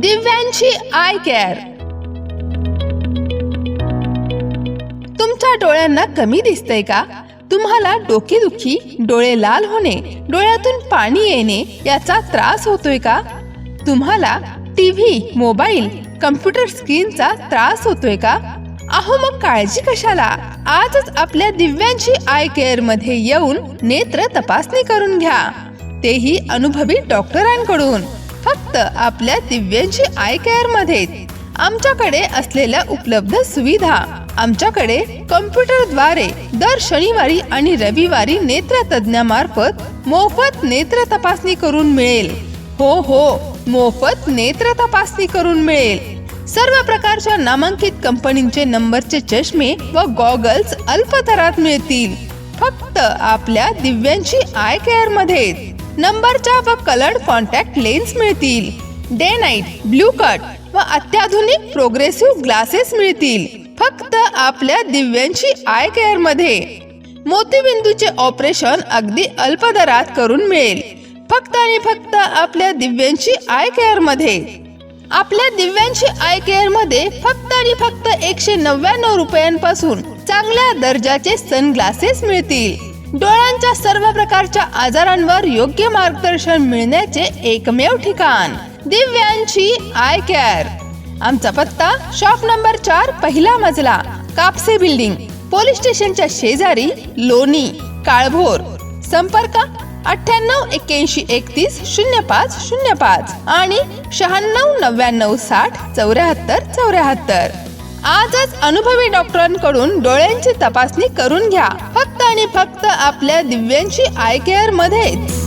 दिव्यांची I care. तुमच्या डोळ्यांना कमी दिसतंय का? तुम्हाला डोकेदुखी डोळे लाल होणे डोळ्यातून पाणी येणे याचा त्रास होतोय का? तुम्हाला टीव्ही मोबाईल कम्प्युटर स्क्रीनचा त्रास होतोय का? अहो मग काळजी कशाला? आजच आपल्या दिव्यांची आय केअरमध्ये येऊन नेत्र तपासणी करून घ्या. तेही अनुभवी डॉक्टरांकडून. फक्त आपल्या दिव्यांची आय केअरमध्ये आमच्याकडे असलेल्या उपलब्ध सुविधा आमच्याकडे कम्प्युटरद्वारे दर शनिवारी आणि रविवारी नेत्र तज्ज्ञामार्फत मोफत नेत्र तपासणी करून मिळेल. हो हो मोफत नेत्र तपासणी करून मिळेल. सर्व प्रकारच्या नामांकित कंपनींचे नंबरचे चष्मे व गॉगल्स अल्प दरात मिळतील. फक्त आपल्या दिव्यांची आय केअरमध्ये नंबरच्या व कलर्ड कॉन्टॅक्ट लेन्स मिळतील. डे नाईट ब्लू कट व अत्याधुनिक प्रोग्रेसिव्ह ग्लासेस मिळतील. फक्त आपल्या दिव्यांची आय केअरमध्ये. मोतीबिंदूचे ऑपरेशन अगदी अल्प दरात करून मिळेल. फक्त आणि फक्त आपल्या दिव्यांची आय केअरमध्ये. आपल्या दिव्यांची आय केअरमध्ये फक्त आणि फक्त एकशे नव्याण्णव रुपयांपासून चांगल्या दर्जाचे सनग्लासेस मिळतील. डोळ्यांच्या सर्व प्रकारच्या आजारांवर योग्य मार्गदर्शन मिळण्याचे एकमेव ठिकाण. दिव्यांची आय केअर. आमचा पत्ता शॉप नंबर चार पहिला मजला कापसे बिल्डिंग पोलीस स्टेशनच्या शेजारी लोणी काळभोर. संपर्क अठ्ठ्याण्णव एक्क्याऐंशी एकतीस शून्य पाच शून्य पाच आणि शहाण्णव नव्याण्णव साठ चौऱ्याहत्तर चौऱ्याहत्तर. आजच अनुभवी डॉक्टरांकडून डोळ्यांची तपासणी करून घ्या. फक्त आणि फक्त आपल्या दिव्यांची आय केअर मध्येच